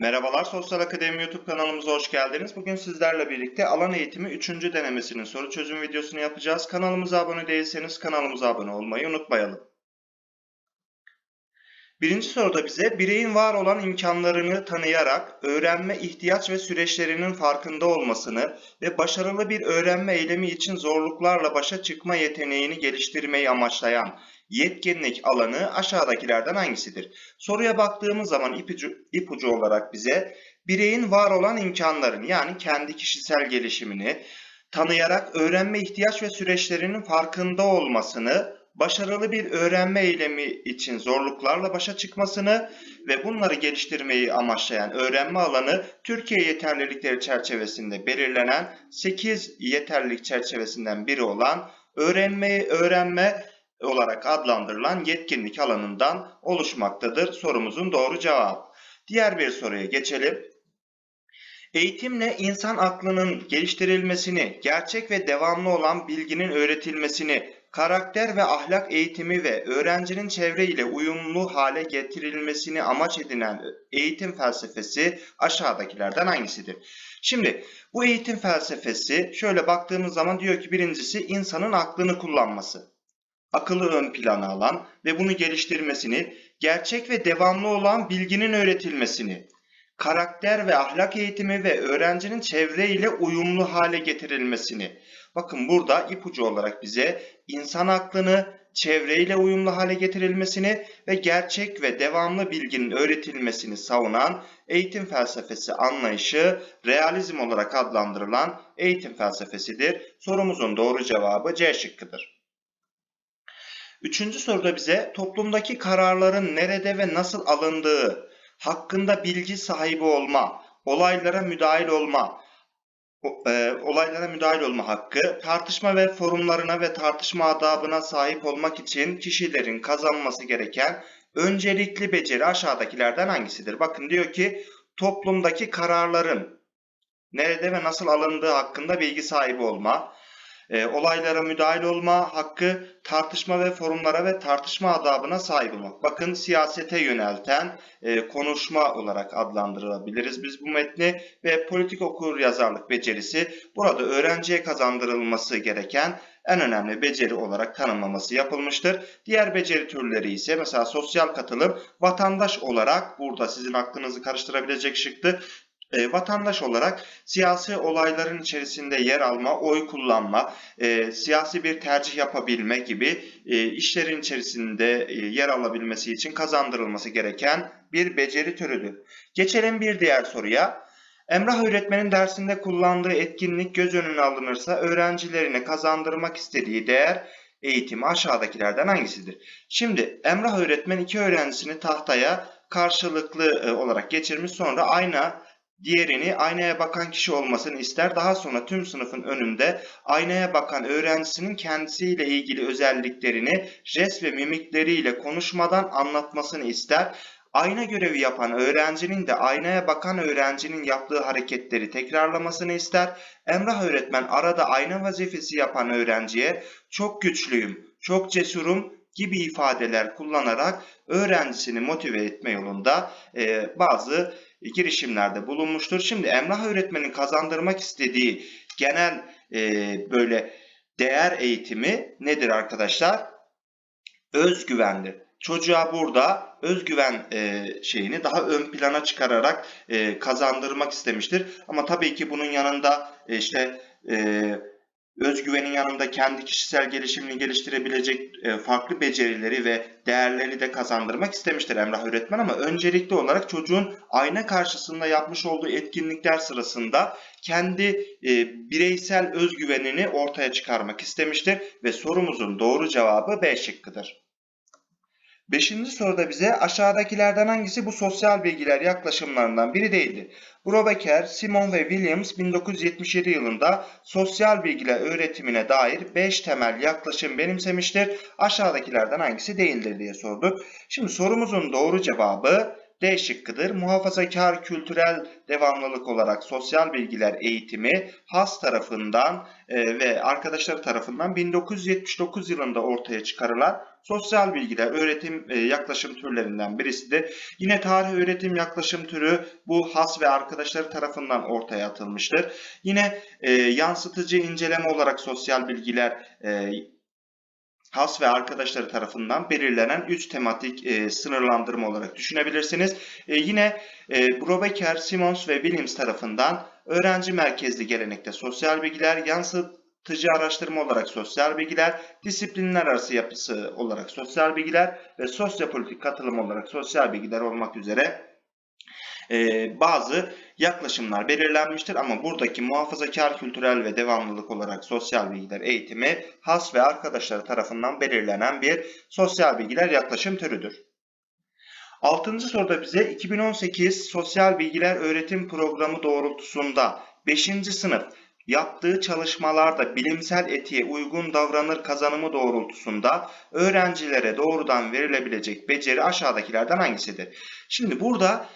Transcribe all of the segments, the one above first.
Merhabalar Sosyal Akademi YouTube kanalımıza hoş geldiniz. Bugün sizlerle birlikte alan eğitimi 3. denemesinin soru çözüm videosunu yapacağız. Kanalımıza abone değilseniz kanalımıza abone olmayı unutmayalım. Birinci soruda bize bireyin var olan imkanlarını tanıyarak öğrenme ihtiyaç ve süreçlerinin farkında olmasını ve başarılı bir öğrenme eylemi için zorluklarla başa çıkma yeteneğini geliştirmeyi amaçlayan yetkinlik alanı aşağıdakilerden hangisidir? Soruya baktığımız zaman ipucu, ipucu olarak bize bireyin var olan imkanlarını yani kendi kişisel gelişimini tanıyarak öğrenme ihtiyaç ve süreçlerinin farkında olmasını, başarılı bir öğrenme eylemi için zorluklarla başa çıkmasını ve bunları geliştirmeyi amaçlayan öğrenme alanı Türkiye yeterlilikleri çerçevesinde belirlenen 8 yeterlilik çerçevesinden biri olan öğrenmeyi öğrenme olarak adlandırılan yetkinlik alanından oluşmaktadır. Sorumuzun doğru cevabı. Diğer bir soruya geçelim. Eğitimle insan aklının geliştirilmesini, gerçek ve devamlı olan bilginin öğretilmesini, karakter ve ahlak eğitimi ve öğrencinin çevre ile uyumlu hale getirilmesini amaç edinen eğitim felsefesi aşağıdakilerden hangisidir? Şimdi bu eğitim felsefesi şöyle baktığımız zaman diyor ki birincisi insanın aklını kullanması akıllı ön plana alan ve bunu geliştirmesini, gerçek ve devamlı olan bilginin öğretilmesini, karakter ve ahlak eğitimi ve öğrencinin çevre ile uyumlu hale getirilmesini. Bakın burada ipucu olarak bize insan aklını çevre ile uyumlu hale getirilmesini ve gerçek ve devamlı bilginin öğretilmesini savunan eğitim felsefesi anlayışı realizm olarak adlandırılan eğitim felsefesidir. Sorumuzun doğru cevabı C şıkkıdır. Üçüncü soruda bize toplumdaki kararların nerede ve nasıl alındığı hakkında bilgi sahibi olma, olaylara müdahil olma, e, olaylara müdahil olma hakkı, tartışma ve forumlarına ve tartışma adabına sahip olmak için kişilerin kazanması gereken öncelikli beceri aşağıdakilerden hangisidir? Bakın diyor ki toplumdaki kararların nerede ve nasıl alındığı hakkında bilgi sahibi olma, e, olaylara müdahil olma hakkı, tartışma ve forumlara ve tartışma adabına sahip olmak. Bakın siyasete yönelten e, konuşma olarak adlandırabiliriz biz bu metni ve politik okur yazarlık becerisi burada öğrenciye kazandırılması gereken en önemli beceri olarak tanımlaması yapılmıştır. Diğer beceri türleri ise mesela sosyal katılım vatandaş olarak burada sizin aklınızı karıştırabilecek şıktı e, vatandaş olarak siyasi olayların içerisinde yer alma, oy kullanma, e, siyasi bir tercih yapabilme gibi e, işlerin içerisinde e, yer alabilmesi için kazandırılması gereken bir beceri türüdür. Geçelim bir diğer soruya. Emrah öğretmenin dersinde kullandığı etkinlik göz önüne alınırsa öğrencilerine kazandırmak istediği değer eğitimi aşağıdakilerden hangisidir? Şimdi Emrah öğretmen iki öğrencisini tahtaya karşılıklı e, olarak geçirmiş sonra ayna Diğerini aynaya bakan kişi olmasını ister. Daha sonra tüm sınıfın önünde aynaya bakan öğrencisinin kendisiyle ilgili özelliklerini jest ve mimikleriyle konuşmadan anlatmasını ister. Ayna görevi yapan öğrencinin de aynaya bakan öğrencinin yaptığı hareketleri tekrarlamasını ister. Emrah öğretmen arada ayna vazifesi yapan öğrenciye çok güçlüyüm, çok cesurum gibi ifadeler kullanarak öğrencisini motive etme yolunda e, bazı girişimlerde bulunmuştur. Şimdi Emrah öğretmenin kazandırmak istediği genel e, böyle değer eğitimi nedir arkadaşlar? Özgüvendir. Çocuğa burada özgüven e, şeyini daha ön plana çıkararak e, kazandırmak istemiştir. Ama tabii ki bunun yanında e, işte e, özgüvenin yanında kendi kişisel gelişimini geliştirebilecek e, farklı becerileri ve değerleri de kazandırmak istemiştir Emrah öğretmen ama öncelikli olarak çocuğun ayna karşısında yapmış olduğu etkinlikler sırasında kendi e, bireysel özgüvenini ortaya çıkarmak istemiştir ve sorumuzun doğru cevabı B şıkkıdır. Beşinci soruda bize aşağıdakilerden hangisi bu sosyal bilgiler yaklaşımlarından biri değildir? Brobecker, Simon ve Williams 1977 yılında sosyal bilgiler öğretimine dair 5 temel yaklaşım benimsemiştir. Aşağıdakilerden hangisi değildir diye sorduk. Şimdi sorumuzun doğru cevabı D şıkkıdır. Muhafazakar kültürel devamlılık olarak sosyal bilgiler eğitimi Has tarafından e, ve arkadaşları tarafından 1979 yılında ortaya çıkarılan sosyal bilgiler öğretim e, yaklaşım türlerinden birisidir. Yine tarih öğretim yaklaşım türü bu Has ve arkadaşları tarafından ortaya atılmıştır. Yine e, yansıtıcı inceleme olarak sosyal bilgiler Has ve arkadaşları tarafından belirlenen 3 tematik e, sınırlandırma olarak düşünebilirsiniz. E, yine e, Brobecker, Simons ve Williams tarafından öğrenci merkezli gelenekte sosyal bilgiler, yansıtıcı araştırma olarak sosyal bilgiler, disiplinler arası yapısı olarak sosyal bilgiler ve sosyopolitik katılım olarak sosyal bilgiler olmak üzere bazı yaklaşımlar belirlenmiştir ama buradaki muhafazakar kültürel ve devamlılık olarak sosyal bilgiler eğitimi has ve arkadaşları tarafından belirlenen bir sosyal bilgiler yaklaşım türüdür. Altıncı soruda bize 2018 Sosyal Bilgiler Öğretim Programı doğrultusunda 5. sınıf yaptığı çalışmalarda bilimsel etiğe uygun davranır kazanımı doğrultusunda öğrencilere doğrudan verilebilecek beceri aşağıdakilerden hangisidir? Şimdi burada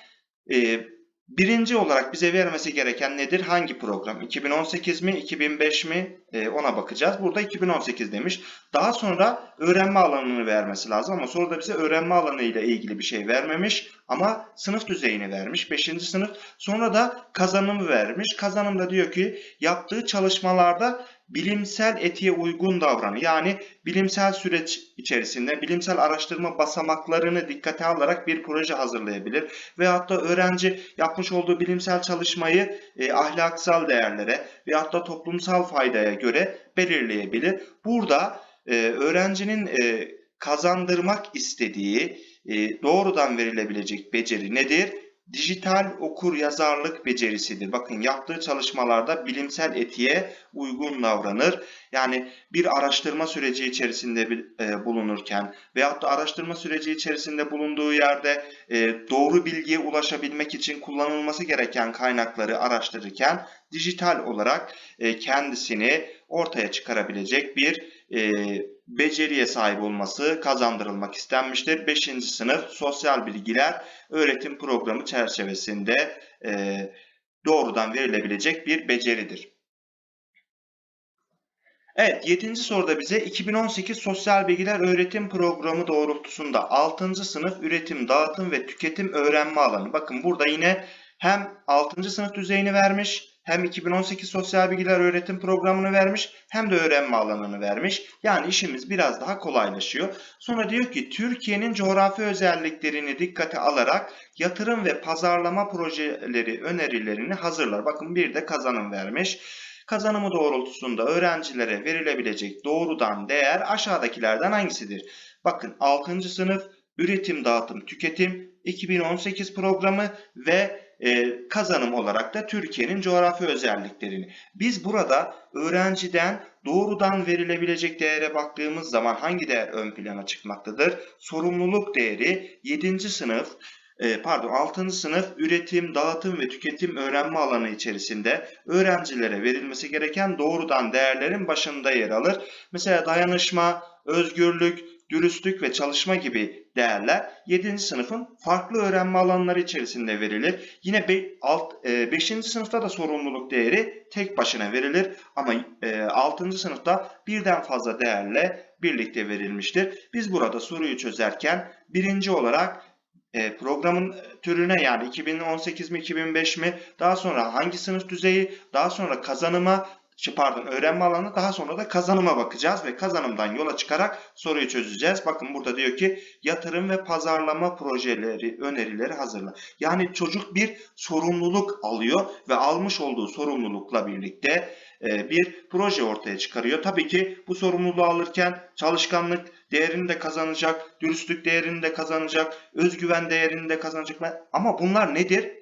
e, birinci olarak bize vermesi gereken nedir? Hangi program? 2018 mi, 2005 mi? E, ona bakacağız. Burada 2018 demiş. Daha sonra öğrenme alanını vermesi lazım ama soruda bize öğrenme alanı ile ilgili bir şey vermemiş ama sınıf düzeyini vermiş. 5. sınıf. Sonra da kazanımı vermiş. Kazanımda diyor ki yaptığı çalışmalarda bilimsel etiğe uygun davranı yani bilimsel süreç içerisinde bilimsel araştırma basamaklarını dikkate alarak bir proje hazırlayabilir. Veyahut da öğrenci yapmış olduğu bilimsel çalışmayı e, ahlaksal değerlere veyahut da toplumsal faydaya göre belirleyebilir. Burada e, öğrencinin e, kazandırmak istediği e, doğrudan verilebilecek beceri nedir? Dijital okur yazarlık becerisidir. Bakın yaptığı çalışmalarda bilimsel etiğe uygun davranır. Yani bir araştırma süreci içerisinde e, bulunurken veyahut da araştırma süreci içerisinde bulunduğu yerde e, doğru bilgiye ulaşabilmek için kullanılması gereken kaynakları araştırırken dijital olarak e, kendisini ortaya çıkarabilecek bir beceriye sahip olması kazandırılmak istenmiştir. 5. sınıf sosyal bilgiler öğretim programı çerçevesinde e, doğrudan verilebilecek bir beceridir. Evet 7. soruda bize 2018 Sosyal Bilgiler Öğretim Programı doğrultusunda 6. sınıf üretim, dağıtım ve tüketim öğrenme alanı. Bakın burada yine hem 6. sınıf düzeyini vermiş hem 2018 Sosyal Bilgiler Öğretim Programı'nı vermiş hem de öğrenme alanını vermiş. Yani işimiz biraz daha kolaylaşıyor. Sonra diyor ki Türkiye'nin coğrafi özelliklerini dikkate alarak yatırım ve pazarlama projeleri önerilerini hazırlar. Bakın bir de kazanım vermiş. Kazanımı doğrultusunda öğrencilere verilebilecek doğrudan değer aşağıdakilerden hangisidir? Bakın 6. sınıf üretim, dağıtım, tüketim 2018 programı ve e, kazanım olarak da Türkiye'nin coğrafi özelliklerini. Biz burada öğrenciden doğrudan verilebilecek değere baktığımız zaman hangi değer ön plana çıkmaktadır? Sorumluluk değeri 7. sınıf e, pardon 6. sınıf üretim, dağıtım ve tüketim öğrenme alanı içerisinde öğrencilere verilmesi gereken doğrudan değerlerin başında yer alır. Mesela dayanışma, özgürlük, dürüstlük ve çalışma gibi değerler 7. sınıfın farklı öğrenme alanları içerisinde verilir. Yine 5. E, sınıfta da sorumluluk değeri tek başına verilir ama 6. E, sınıfta birden fazla değerle birlikte verilmiştir. Biz burada soruyu çözerken birinci olarak e, programın türüne yani 2018 mi 2005 mi daha sonra hangi sınıf düzeyi daha sonra kazanıma pardon öğrenme alanı daha sonra da kazanıma bakacağız ve kazanımdan yola çıkarak soruyu çözeceğiz. Bakın burada diyor ki yatırım ve pazarlama projeleri, önerileri hazırla. Yani çocuk bir sorumluluk alıyor ve almış olduğu sorumlulukla birlikte e, bir proje ortaya çıkarıyor. Tabii ki bu sorumluluğu alırken çalışkanlık değerini de kazanacak, dürüstlük değerini de kazanacak, özgüven değerini de kazanacak. Ama bunlar nedir?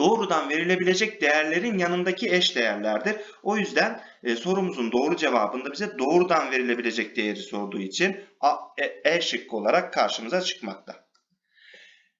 Doğrudan verilebilecek değerlerin yanındaki eş değerlerdir. O yüzden e, sorumuzun doğru cevabında bize doğrudan verilebilecek değeri sorduğu için A, E, e şıkkı olarak karşımıza çıkmakta.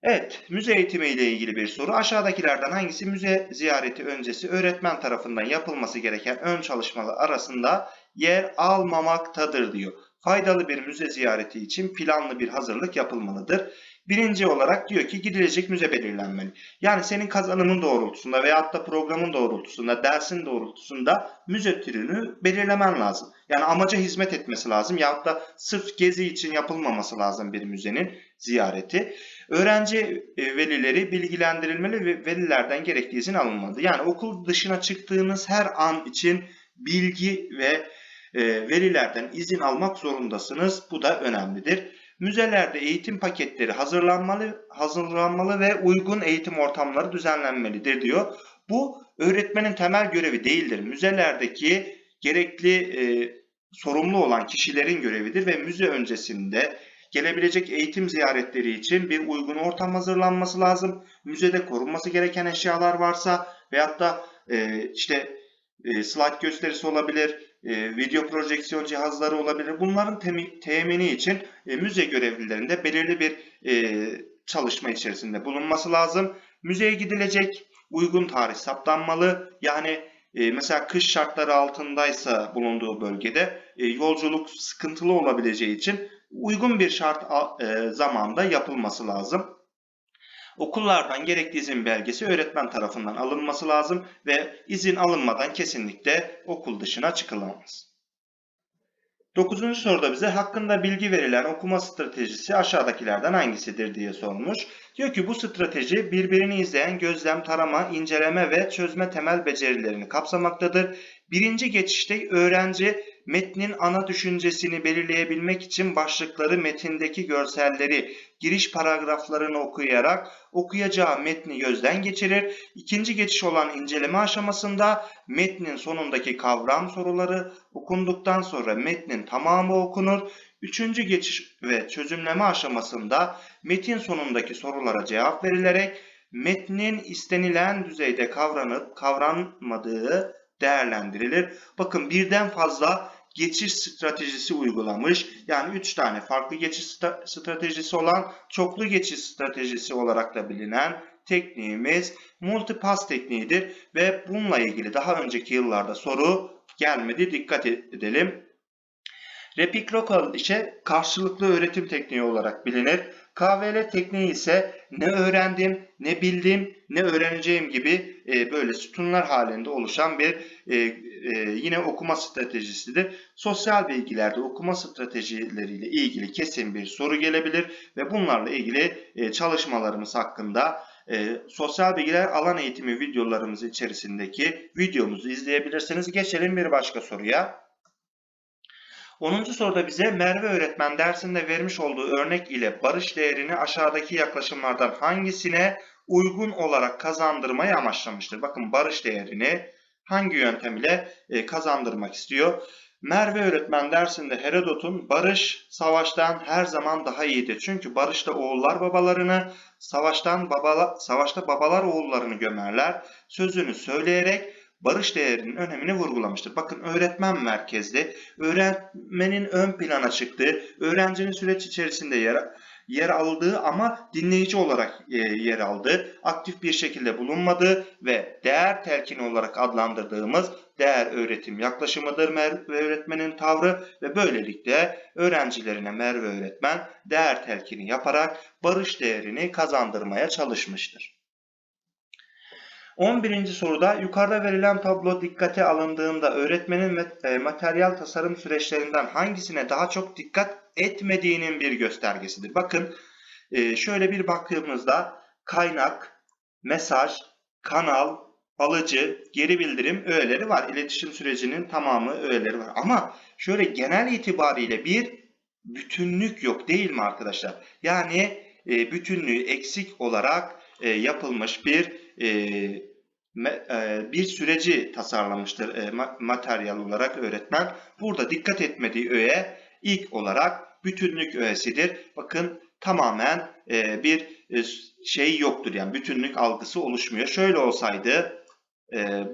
Evet, müze eğitimi ile ilgili bir soru. Aşağıdakilerden hangisi müze ziyareti öncesi öğretmen tarafından yapılması gereken ön çalışmalar arasında yer almamaktadır diyor. Faydalı bir müze ziyareti için planlı bir hazırlık yapılmalıdır. Birinci olarak diyor ki gidilecek müze belirlenmeli. Yani senin kazanımın doğrultusunda veyahut da programın doğrultusunda, dersin doğrultusunda müze türünü belirlemen lazım. Yani amaca hizmet etmesi lazım yahut da sırf gezi için yapılmaması lazım bir müzenin ziyareti. Öğrenci e, velileri bilgilendirilmeli ve velilerden gerektiği izin alınmalı. Yani okul dışına çıktığınız her an için bilgi ve e, velilerden izin almak zorundasınız. Bu da önemlidir. Müzelerde eğitim paketleri hazırlanmalı, hazırlanmalı ve uygun eğitim ortamları düzenlenmelidir diyor. Bu öğretmenin temel görevi değildir. Müzelerdeki gerekli e, sorumlu olan kişilerin görevidir ve müze öncesinde gelebilecek eğitim ziyaretleri için bir uygun ortam hazırlanması lazım. Müzede korunması gereken eşyalar varsa veyahut da e, işte e, slide gösterisi olabilir, e, video projeksiyon cihazları olabilir. Bunların temi, temini için e, müze görevlilerinde belirli bir e, çalışma içerisinde bulunması lazım. Müzeye gidilecek uygun tarih saptanmalı. Yani mesela kış şartları altındaysa bulunduğu bölgede yolculuk sıkıntılı olabileceği için uygun bir şart zamanda yapılması lazım. Okullardan gerekli izin belgesi öğretmen tarafından alınması lazım ve izin alınmadan kesinlikle okul dışına çıkılamaz. Dokuzuncu soruda bize hakkında bilgi verilen okuma stratejisi aşağıdakilerden hangisidir diye sormuş. Diyor ki bu strateji birbirini izleyen gözlem, tarama, inceleme ve çözme temel becerilerini kapsamaktadır. Birinci geçişte öğrenci metnin ana düşüncesini belirleyebilmek için başlıkları metindeki görselleri, giriş paragraflarını okuyarak okuyacağı metni gözden geçirir. İkinci geçiş olan inceleme aşamasında metnin sonundaki kavram soruları okunduktan sonra metnin tamamı okunur. Üçüncü geçiş ve çözümleme aşamasında metin sonundaki sorulara cevap verilerek metnin istenilen düzeyde kavranıp kavranmadığı değerlendirilir. Bakın birden fazla geçiş stratejisi uygulamış. Yani 3 tane farklı geçiş stratejisi olan çoklu geçiş stratejisi olarak da bilinen tekniğimiz multipass tekniğidir ve bununla ilgili daha önceki yıllarda soru gelmedi. Dikkat edelim. Reciprocal ise karşılıklı öğretim tekniği olarak bilinir. KVL tekniği ise ne öğrendim, ne bildim, ne öğreneceğim gibi e, böyle sütunlar halinde oluşan bir e, e, yine okuma stratejisidir. Sosyal bilgilerde okuma stratejileriyle ilgili kesin bir soru gelebilir ve bunlarla ilgili e, çalışmalarımız hakkında e, sosyal bilgiler alan eğitimi videolarımız içerisindeki videomuzu izleyebilirsiniz. Geçelim bir başka soruya. 10. soruda bize Merve öğretmen dersinde vermiş olduğu örnek ile barış değerini aşağıdaki yaklaşımlardan hangisine uygun olarak kazandırmayı amaçlamıştır? Bakın barış değerini hangi yöntem ile e, kazandırmak istiyor? Merve öğretmen dersinde Herodot'un barış savaştan her zaman daha iyidir. Çünkü barışta oğullar babalarını, savaştan babala, savaşta babalar oğullarını gömerler. Sözünü söyleyerek barış değerinin önemini vurgulamıştır. Bakın öğretmen merkezli, öğretmenin ön plana çıktığı, öğrencinin süreç içerisinde yer, yer aldığı ama dinleyici olarak e, yer aldığı, aktif bir şekilde bulunmadığı ve değer telkini olarak adlandırdığımız değer öğretim yaklaşımıdır Merve öğretmenin tavrı ve böylelikle öğrencilerine Merve öğretmen değer telkini yaparak barış değerini kazandırmaya çalışmıştır. 11. soruda yukarıda verilen tablo dikkate alındığında öğretmenin e, materyal tasarım süreçlerinden hangisine daha çok dikkat etmediğinin bir göstergesidir. Bakın e, şöyle bir baktığımızda kaynak, mesaj, kanal, alıcı, geri bildirim öğeleri var. İletişim sürecinin tamamı öğeleri var. Ama şöyle genel itibariyle bir bütünlük yok değil mi arkadaşlar? Yani e, bütünlüğü eksik olarak yapılmış bir bir süreci tasarlamıştır e, materyal olarak öğretmen. Burada dikkat etmediği öğe ilk olarak bütünlük öğesidir. Bakın tamamen e, bir şey yoktur yani bütünlük algısı oluşmuyor. Şöyle olsaydı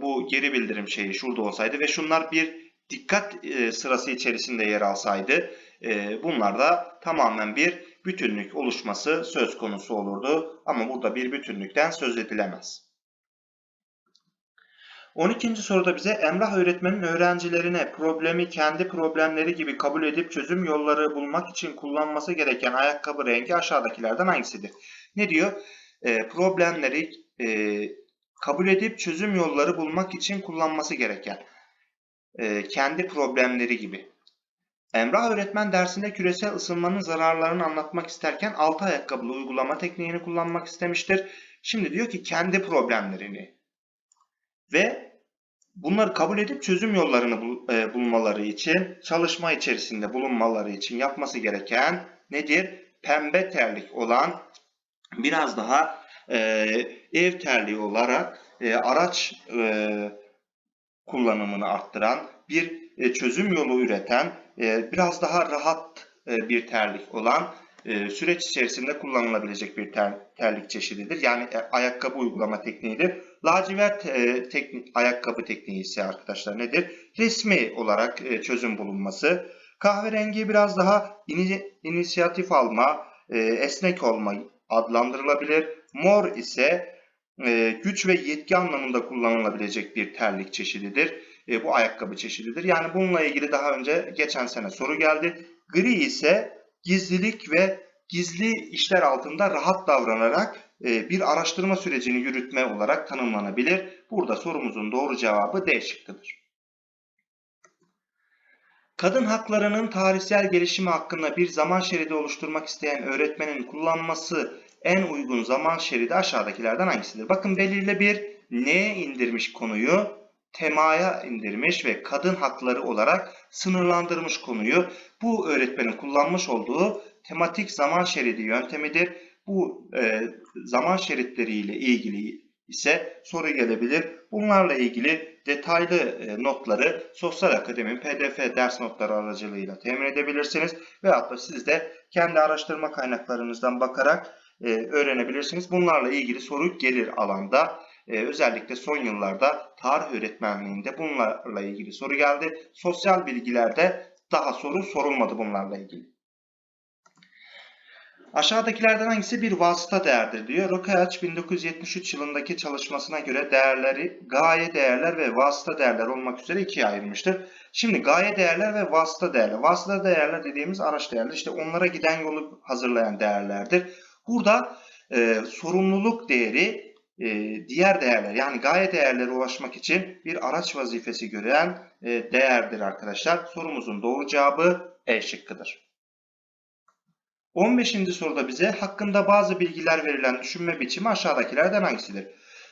bu geri bildirim şeyi şurada olsaydı ve şunlar bir dikkat sırası içerisinde yer alsaydı bunlar da tamamen bir bütünlük oluşması söz konusu olurdu. Ama burada bir bütünlükten söz edilemez. 12. soruda bize Emrah öğretmenin öğrencilerine problemi kendi problemleri gibi kabul edip çözüm yolları bulmak için kullanması gereken ayakkabı rengi aşağıdakilerden hangisidir? Ne diyor? Ee, problemleri e, kabul edip çözüm yolları bulmak için kullanması gereken e, kendi problemleri gibi. Emrah öğretmen dersinde küresel ısınmanın zararlarını anlatmak isterken altı ayakkabılı uygulama tekniğini kullanmak istemiştir. Şimdi diyor ki kendi problemlerini ve bunları kabul edip çözüm yollarını bul- e, bulmaları için, çalışma içerisinde bulunmaları için yapması gereken nedir? Pembe terlik olan biraz daha e, ev terliği olarak e, araç e, kullanımını arttıran, bir e, çözüm yolu üreten, e, biraz daha rahat e, bir terlik olan e, süreç içerisinde kullanılabilecek bir ter- terlik çeşididir. Yani e, ayakkabı uygulama tekniğidir. Lacivert e, teknik, ayakkabı tekniği ise arkadaşlar nedir? Resmi olarak e, çözüm bulunması. Kahverengi biraz daha ini- inisiyatif alma, e, esnek olma adlandırılabilir. Mor ise e, güç ve yetki anlamında kullanılabilecek bir terlik çeşididir. E, bu ayakkabı çeşididir. Yani bununla ilgili daha önce geçen sene soru geldi. Gri ise gizlilik ve gizli işler altında rahat davranarak e, bir araştırma sürecini yürütme olarak tanımlanabilir. Burada sorumuzun doğru cevabı D şıkkıdır. Kadın haklarının tarihsel gelişimi hakkında bir zaman şeridi oluşturmak isteyen öğretmenin kullanması en uygun zaman şeridi aşağıdakilerden hangisidir? Bakın belirli bir neye indirmiş konuyu? Temaya indirmiş ve kadın hakları olarak sınırlandırmış konuyu. Bu öğretmenin kullanmış olduğu tematik zaman şeridi yöntemidir. Bu e, zaman şeritleriyle ilgili ise soru gelebilir. Bunlarla ilgili detaylı e, notları Sosyal Akademi'nin PDF ders notları aracılığıyla temin edebilirsiniz. Veyahut da siz de kendi araştırma kaynaklarınızdan bakarak e, öğrenebilirsiniz. Bunlarla ilgili soru gelir alanda. E, özellikle son yıllarda tarih öğretmenliğinde bunlarla ilgili soru geldi. Sosyal bilgilerde daha soru sorulmadı bunlarla ilgili. Aşağıdakilerden hangisi bir vasıta değerdir diyor. Rokayaç 1973 yılındaki çalışmasına göre değerleri gaye değerler ve vasıta değerler olmak üzere ikiye ayırmıştır. Şimdi gaye değerler ve vasıta değerler. Vasıta değerler dediğimiz araç değerler işte onlara giden yolu hazırlayan değerlerdir. Burada e, sorumluluk değeri e, diğer değerler yani gaye değerlere ulaşmak için bir araç vazifesi gören e, değerdir arkadaşlar. Sorumuzun doğru cevabı E şıkkıdır. 15. soruda bize hakkında bazı bilgiler verilen düşünme biçimi aşağıdakilerden hangisidir?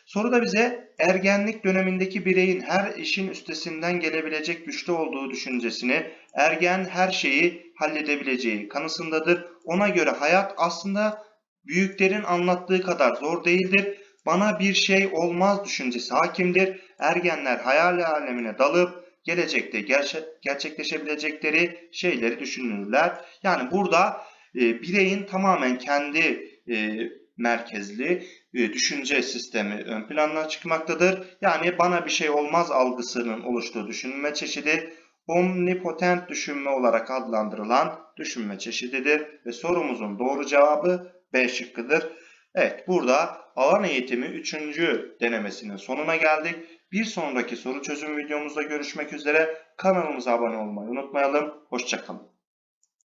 Soruda bize ergenlik dönemindeki bireyin her işin üstesinden gelebilecek güçte olduğu düşüncesini, ergen her şeyi halledebileceği kanısındadır. Ona göre hayat aslında büyüklerin anlattığı kadar zor değildir. Bana bir şey olmaz düşüncesi hakimdir. Ergenler hayal alemine dalıp gelecekte gerçe gerçekleşebilecekleri şeyleri düşünürler. Yani burada e, bireyin tamamen kendi e, merkezli e, düşünce sistemi ön plana çıkmaktadır. Yani bana bir şey olmaz algısının oluştuğu düşünme çeşidi omnipotent düşünme olarak adlandırılan düşünme çeşididir ve sorumuzun doğru cevabı B şıkkıdır. Evet burada alan eğitimi 3. denemesinin sonuna geldik. Bir sonraki soru çözüm videomuzda görüşmek üzere. Kanalımıza abone olmayı unutmayalım. Hoşçakalın.